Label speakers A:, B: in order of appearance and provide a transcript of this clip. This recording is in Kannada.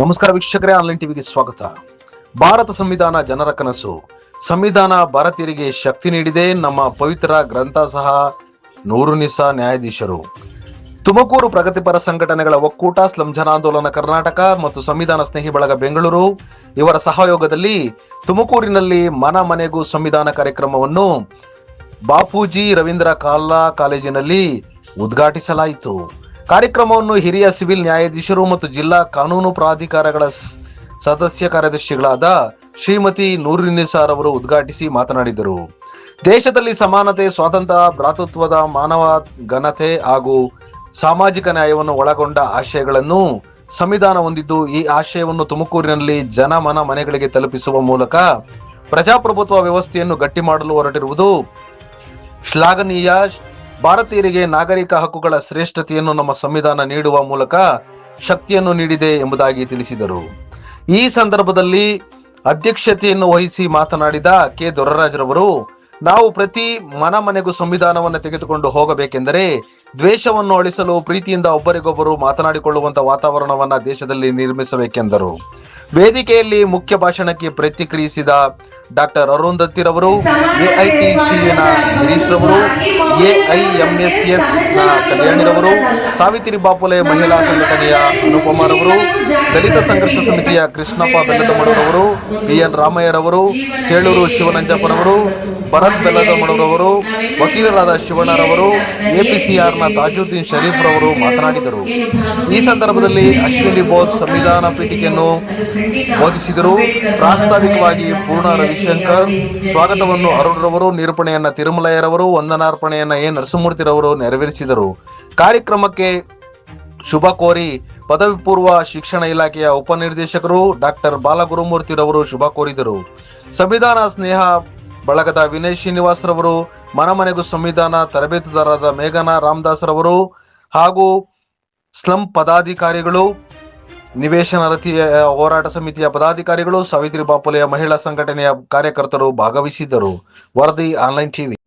A: ನಮಸ್ಕಾರ ವೀಕ್ಷಕರೇ, ಆನ್ಲೈನ್ ಟಿವಿಗೆ ಸ್ವಾಗತ. ಭಾರತ ಸಂವಿಧಾನ ಜನರ ಕನಸು. ಸಂವಿಧಾನ ಭಾರತೀಯರಿಗೆ ಶಕ್ತಿ ನೀಡಿದೆ. ನಮ್ಮ ಪವಿತ್ರ ಗ್ರಂಥ ಸಹ ನೂರು ನಿಸ ನ್ಯಾಯಾಧೀಶರು. ತುಮಕೂರು ಪ್ರಗತಿಪರ ಸಂಘಟನೆಗಳ ಒಕ್ಕೂಟ ಸ್ಲಂ ಜನಾಂದೋಲನ ಕರ್ನಾಟಕ ಮತ್ತು ಸಂವಿಧಾನ ಸ್ನೇಹಿ ಬಳಗ ಬೆಂಗಳೂರು, ಇವರ ಸಹಯೋಗದಲ್ಲಿ ತುಮಕೂರಿನಲ್ಲಿ ಮನ ಮನೆಗೂ ಸಂವಿಧಾನ ಕಾರ್ಯಕ್ರಮವನ್ನು ಬಾಪೂಜಿ ರವೀಂದ್ರ ಕಾಲಾ ಕಾಲೇಜಿನಲ್ಲಿ ಉದ್ಘಾಟಿಸಲಾಯಿತು. ಕಾರ್ಯಕ್ರಮವನ್ನು ಹಿರಿಯ ಸಿವಿಲ್ ನ್ಯಾಯಾಧೀಶರು ಮತ್ತು ಜಿಲ್ಲಾ ಕಾನೂನು ಪ್ರಾಧಿಕಾರಗಳ ಸದಸ್ಯ ಕಾರ್ಯದರ್ಶಿಗಳಾದ ಶ್ರೀಮತಿ ನೂರಿನಿಸಾರ್ ಅವರು ಉದ್ಘಾಟಿಸಿ ಮಾತನಾಡಿದರು. ದೇಶದಲ್ಲಿ ಸಮಾನತೆ, ಸ್ವಾತಂತ್ರ್ಯ, ಭ್ರಾತೃತ್ವದ ಮಾನವ ಘನತೆ ಹಾಗೂ ಸಾಮಾಜಿಕ ನ್ಯಾಯವನ್ನು ಒಳಗೊಂಡ ಆಶಯಗಳನ್ನು ಸಂವಿಧಾನ ಹೊಂದಿದ್ದು, ಈ ಆಶಯವನ್ನು ತುಮಕೂರಿನಲ್ಲಿ ಜನಮನ ಮನೆಗಳಿಗೆ ತಲುಪಿಸುವ ಮೂಲಕ ಪ್ರಜಾಪ್ರಭುತ್ವ ವ್ಯವಸ್ಥೆಯನ್ನು ಗಟ್ಟಿ ಮಾಡಲು ಹೊರಟಿರುವುದು ಶ್ಲಾಘನೀಯ ಭಾರತೀಯರಿಗೆ ನಾಗರಿಕ ಹಕ್ಕುಗಳ ಶ್ರೇಷ್ಠತೆಯನ್ನು ನಮ್ಮ ಸಂವಿಧಾನ ನೀಡುವ ಮೂಲಕ ಶಕ್ತಿಯನ್ನು ನೀಡಿದೆ ಎಂಬುದಾಗಿ ತಿಳಿಸಿದರು. ಈ ಸಂದರ್ಭದಲ್ಲಿ ಅಧ್ಯಕ್ಷತೆಯನ್ನು ವಹಿಸಿ ಮಾತನಾಡಿದ ಕೆ. ದೊರರಾಜರವರು ನಾವು ಪ್ರತಿ ಮನ ಮನೆಗೂ ಸಂವಿಧಾನವನ್ನು ತೆಗೆದುಕೊಂಡು ಹೋಗಬೇಕೆಂದರೆ ದ್ವೇಷವನ್ನು ಅಳಿಸಲು ಪ್ರೀತಿಯಿಂದ ಒಬ್ಬರಿಗೊಬ್ಬರು ಮಾತನಾಡಿಕೊಳ್ಳುವಂತ ವಾತಾವರಣವನ್ನ ದೇಶದಲ್ಲಿ ನಿರ್ಮಿಸಬೇಕೆಂದರು. ವೇದಿಕೆಯಲ್ಲಿ ಮುಖ್ಯ ಭಾಷಣಕ್ಕೆ ಪ್ರತಿಕ್ರಿಯಿಸಿದ ಡಾಕ್ಟರ್ ಅರುಣ್ ದತ್ತಿರವರು ಎಐಟಿಸಿನ ಗಿರೀಶ್ ರವರು ಎಐಎಂಎಸ್ಎಸ್ ನ ಕಲ್ಯಾಣಿರವರು, ಸಾವಿತ್ರಿ ಬಾಪುಲೆ ಮಹಿಳಾ ಸಂಘಟನೆಯ ಅನುಪಮರವರು ದಲಿತ ಸಂಘರ್ಷ ಸಮಿತಿಯ ಕೃಷ್ಣಪ್ಪ ಬೆಲ್ಲದಮಡವರು ಬಿ ಎನ್ ರಾಮಯ್ಯರವರು ಚೇಳೂರು ಶಿವನಂಜಪ್ಪನವರು, ಭರತ್ ಬೆಲ್ಲದಮಡರವರು ವಕೀಲರಾದ ಶಿವಣ್ಣರವರು, ಎಪಿಸಿಆರ್ನ ತಾಜುದ್ದೀನ್ ಶರೀಫ್ ರವರು ಮಾತನಾಡಿದರು. ಈ ಸಂದರ್ಭದಲ್ಲಿ ಅಶ್ವಿನಿ ಬೋಧ್ ಸಂವಿಧಾನ ಪೀಠಿಕೆಯನ್ನು ಬೋಧಿಸಿದರು. ಪ್ರಾಸ್ತಾವಿಕವಾಗಿ ಪೂರ್ಣ ರವಿಶಂಕರ್, ಸ್ವಾಗತವನ್ನು ಅರುಣ್ ರವರು, ನಿರೂಪಣೆಯನ್ನ ತಿರುಮಲಯ್ಯರವರು, ವಂದನಾರ್ಪಣೆಯನ್ನ ಎ ನರಸಿಂಹಮೂರ್ತಿರವರು ನೆರವೇರಿಸಿದರು. ಕಾರ್ಯಕ್ರಮಕ್ಕೆ ಶುಭ ಕೋರಿ ಪದವಿ ಪೂರ್ವ ಶಿಕ್ಷಣ ಇಲಾಖೆಯ ಉಪನಿರ್ದೇಶಕರು ಡಾಕ್ಟರ್ ಬಾಲಗುರುಮೂರ್ತಿರವರು ಶುಭ ಕೋರಿದರು. ಸಂವಿಧಾನ ಸ್ನೇಹ ಬಳಗದ ವಿನಯ್ ಶ್ರೀನಿವಾಸ್ ರವರು, ಮನಮನೆಗೂ ಸಂವಿಧಾನ ತರಬೇತುದಾರರಾದ ಮೇಘನಾ ರಾಮದಾಸ್ ರವರು ಹಾಗೂ ಸ್ಲಂ ಪದಾಧಿಕಾರಿಗಳು, ನಿವೇಶನ ರತಿಯ ಹೋರಾಟ ಸಮಿತಿಯ ಪದಾಧಿಕಾರಿಗಳು, ಸಾವಿತ್ರಿ ಬಾಪುಲೆಯ ಮಹಿಳಾ ಸಂಘಟನೆಯ ಕಾರ್ಯಕರ್ತರು ಭಾಗವಹಿಸಿದ್ದರು. ವರದಿ ಆನ್ಲೈನ್ ಟಿವಿ.